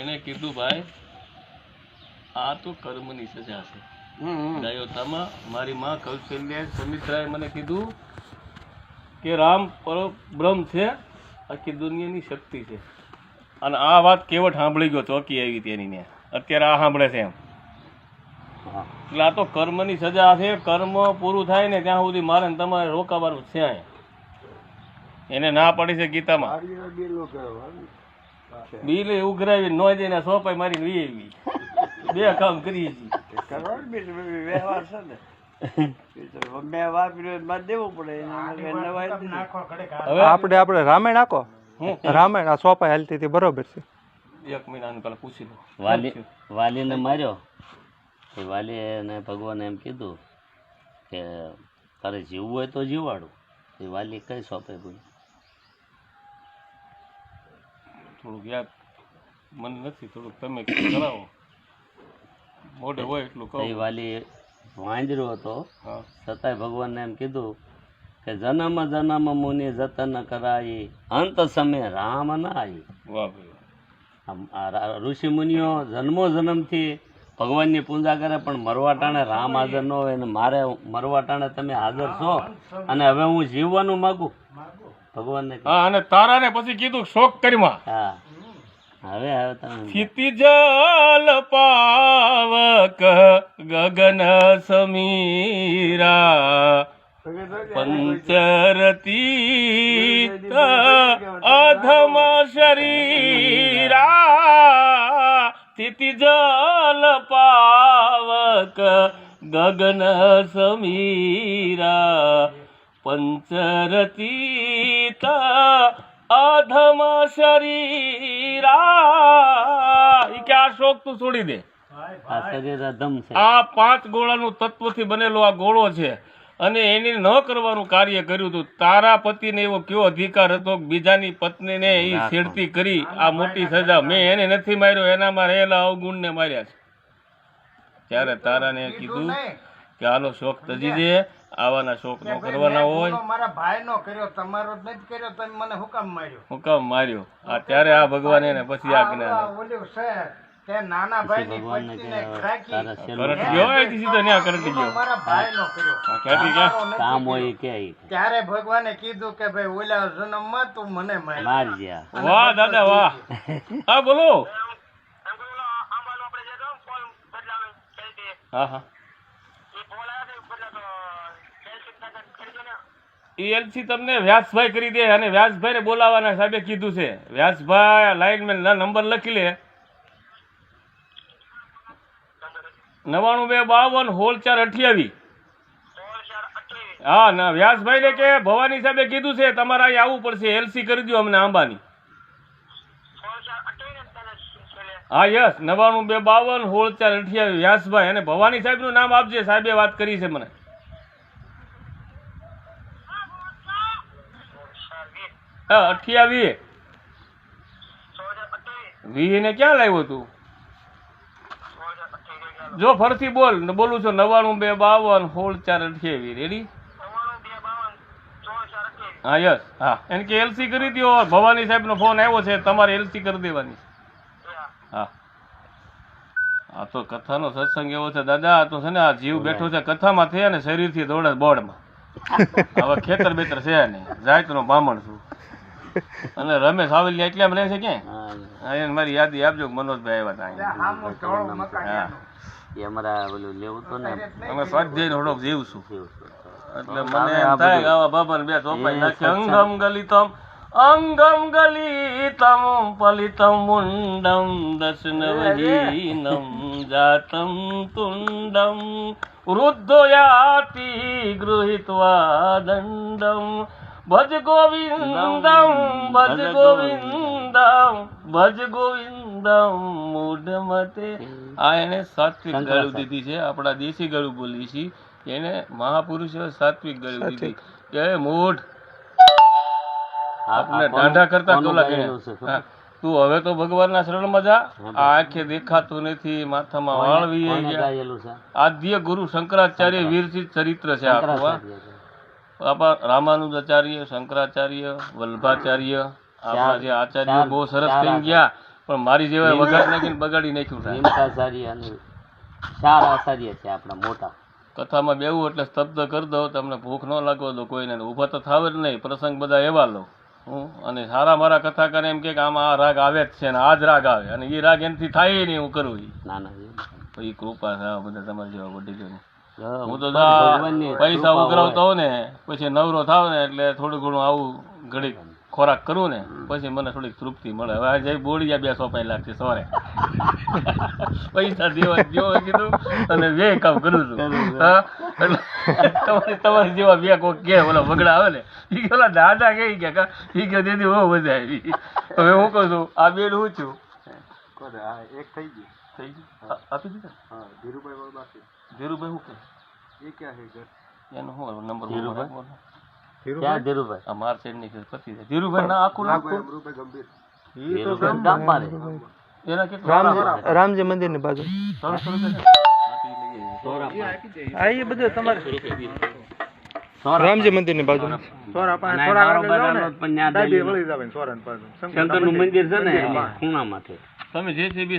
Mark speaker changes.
Speaker 1: એને કીધું ભાઈ આ તો કર્મની સજા છે. ગાયોતામાં મારી માં કૌશલ્ય સુમિત્રાએ મને કીધું કે રામ પરબ્રહ્મ છે આખી દુનિયાની શક્તિ છે. અને આ વાત કેવટ સાંભળી ગયો ચોકી આવી તેની ને અત્યારે આ સાંભળે છે એમ. એટલે આ તો કર્મની સજા છે કર્મ પૂરું થાય ને ત્યાં સુધી મારે ને તમારે રોકાવાનું છે એને ના પડી છે ગીતામાં. બિલ ઉઘરાવી નો જઈને સોપાઈ મારીને વી આવી. બે કામ કરી
Speaker 2: વ્યવહાર છે. ને
Speaker 3: આપણે આપણે રામાયણ આખો?
Speaker 1: હું?
Speaker 3: રામાયણ આ સોપાઈ હાલતી હતી બરોબર છે.
Speaker 1: એક મહિનાનું પેલા પૂછી લો
Speaker 2: વાલી વાલીને માર્યો. એ વાલીને ભગવાને એમ કીધું કે તારે જીવવું હોય તો જીવાડું. એ વાલી કઈ સોંપે બોલ?
Speaker 1: થોડુંક યાદ મને નથી થોડુંક તમે કરાવો. મોઢે હોય એટલું કહો.
Speaker 2: વાલી વાંજરો હતો. છતાંય ભગવાનને એમ કીધું કે જન્મ જન્મ મુનિ જતન કરાઈ અંત સમય રામ ના આવી
Speaker 1: વાહ ભાઈ
Speaker 2: આમ આ રા- ઋષિ મુનિઓ જન્મો જન્મથી ભગવાનની પૂજા કરે પણ મરવા ટાણે રામ હાજર ન હોય અને મારે મરવા ટાણે તમે હાજર છો. અને હવે હું જીવવાનું માગું. ભગવાનને કીધું.
Speaker 1: હા અને તારાને પછી કીધું શોક કરીમાં.
Speaker 2: હા. હવે હવે તમે
Speaker 1: સ્થિતિ જલ પાવક ગગન સમીરા પંચરતી અધમ શરીરા. સ્થિતિ જલ પાવક ગગન સમીરા પંચરતીત અધમ શરીરા કે આ શોક તું છોડી દે
Speaker 2: આ
Speaker 1: પાંચ ગોળાનું તત્વથી બનેલો આ ગોળો છે અને એને ન કરવાનું કાર્ય કર્યું હતું. તારા પતિને એવો કયો અધિકાર હતો બીજાની બીજાની પત્નીને એ છેડતી કરી આ મોટી સજા? મેં એને નથી માર્યો એનામાં રહેલા અવગુણને માર્યા છે. ત્યારે તારાને કીધું કે હાલો શોખ તજી દે આવાના શોખ નો કરવાના હોય.
Speaker 4: મારા ભાઈ નો કર્યો તમારો જ નથી કર્યો તમે મને હુકમ માર્યો.
Speaker 1: હુકમ માર્યો. આ ત્યારે આ ભગવાન એને પછી આજ્ઞા
Speaker 4: આ ઓલું છે તે નાના ભાઈ ની
Speaker 2: ભગવાનને
Speaker 4: પત્નીને
Speaker 2: કે
Speaker 4: રાખી
Speaker 1: કરટ ગયો અહીંથી સીધો ન્યા કરટી ગયો.
Speaker 4: મારા ભાઈ નો કર્યો.
Speaker 1: આ ક્યાંથી ક્યાં
Speaker 2: કામ હોય કે
Speaker 4: ત્યારે ભગવાને કીધું કે ભાઈ ઓલા જન્મમાં તું મને માર
Speaker 1: વાહ દાદા વાહ. હા બોલો. હા હા. એલસી તમને વ્યાસભાઈ કરી દે અને વ્યાસભાઈ ને બોલાવવાના સાહેબે કીધું છે. વ્યાસભાઈ લાઈનમેન નંબર લખી લે. નવાણું બે બાવન, હોલ ચાર અઠ્યાવીસ હા, ના વ્યાસભાઈ ને કે ભવાની સાહેબે કીધું છે, તમારે અહીં આવવું પડશે, એલસી કરી દો અમને આંબાની. હા, યસ, નવાણું બે બાવન હોળ ચાર અઠ્યાવીસ વ્યાસભાઈ, અને ભવાની સાહેબનું નામ આપજે, સાહેબે વાત કરી છે મને. હા અઠ્યાવીસ વી ને ક્યાં લાવ્યો તું જો ફરથી બોલ ને બોલું છું નવાણું બે બાવન હોળ ચાર અઠ્યાવીસ. રેડી હા યસ. હા. એને કે એલસી કરી દો ભવાની સાહેબનો ફોન આવ્યો છે તમારે એલસી કરી દેવાની. હા. આ તો કથાનો સત્સંગ એવો છે દાદા આ તો છે ને આ જીવ બેઠો છે કથામાં થયા ને શરીરથી દોડે બોર્ડમાં. હવે ખેતર બેતર છે નહીં. જાતનો બામણ છું. અને રમેશ હાવેલી એટલે એમ રહે છે કે એને મારી યાદી આપજો મનોજભાઈ આવ્યા હતા હા.
Speaker 2: એ અમારા ઓલું લેવું તો ને
Speaker 1: અમે સ્વાધ્યાયનો થોડોક જેવું છું. એટલે મને એમ થાય કે આવા બાબાને બે ચોપાઈ નાખી. અંગમ ગલિતમ અંગમ ગલિતમ પલિતમ મુંડમ દર્શનવહીનમ જાતમ તુંડમ વૃદ્ધો યાતિ ગૃહિત્વા દંડમ ભજ ગોવિંદમ ભજ ગોવિંદમ ભજ ગોવિંદમ. મૂઢમતે આ એને સાત્વિક ગળું દીધી છે. આપણા દેશી ગળું બોલી છે એને મહાપુરુષો સાત્વિક ગળું દીધી. કે મૂઢ. આપણે
Speaker 2: આ
Speaker 1: કરતા? કહે હા. તું હવે તો ભગવાનના શરણમાં જા. આ આંખે દેખાતું નથી. માથામાં વાળ વી આદ્ય ગુરુ શંકરાચાર્ય વીરજી ચરિત્ર છે
Speaker 2: છે.
Speaker 1: આપણા રામાનુજાચાર્ય શંકરાચાર્ય વલ્ભાચાર્ય આપણા જે આચાર્ય બહુ સરસ થઈ ગયા પણ મારી જેવા વગાડ નાખીને બગાડી નાખ્યું
Speaker 2: ચાર આચાર્ય છે આપણા મોટા.
Speaker 1: કથામાં બેવું એટલે સ્તબ્ધ કરી દો તમને ભૂખ ન લાગવો દો કોઈને ને. ઊભા તો થાવ જ નહીં પ્રસંગ બધા એવા લો. હું અને સારા મારા કથાકાર એમ કે આમાં આ રાગ આવે જ છે ને આ જ રાગ આવે. અને એ રાગ એનાથી થાય નહીં હું કરું.
Speaker 2: નાના
Speaker 1: એ કૃપા છે બધા તમારા જેવા વડીલોની.
Speaker 2: હા,
Speaker 1: હું તો પૈસા ઉઘરાવતો હોઉં ને પછી નવરો થાવ ને એટલે થોડું ઘણું આવું ઘડીક ખોરાક કરું ને પછી મને થોડીક તૃપ્તિ મળે. હવે આજે બોડિયા બે સોપાઈ લાગશે સવારે પૈસા દેવા જેવો કીધું અને બે કામ કરું છું. હા એટલે તમારે તમારી જેવા બે કોક કે ઓલા બગડા આવે ને એ ઓલા દાદા કે કે એ કે દીદી બહુ મજા આવી. હવે હું કહું છું આ બેડ હું છું?
Speaker 3: એક થઈ ગયું.
Speaker 1: થઈ ગયું? આપી દીધા?
Speaker 3: હા ધીરુભાઈ બાકી
Speaker 1: ધીરુભાઈ હું કે? એનો નંબર
Speaker 2: ધીરુભાઈ? ક્યાં ધીરુભાઈ?
Speaker 1: સાઈડની પતી જાય ધીરુભાઈ ના આખું. એના કેટલા
Speaker 3: રામજી મંદિરની બાજુ
Speaker 1: ત્રણસો રૂપિયા
Speaker 3: હા બધું તમારે. રામજી મંદિરની બાજુ
Speaker 2: શંકર શંકરનું મંદિર. છે ને ખૂણામાં
Speaker 1: તમે જે છે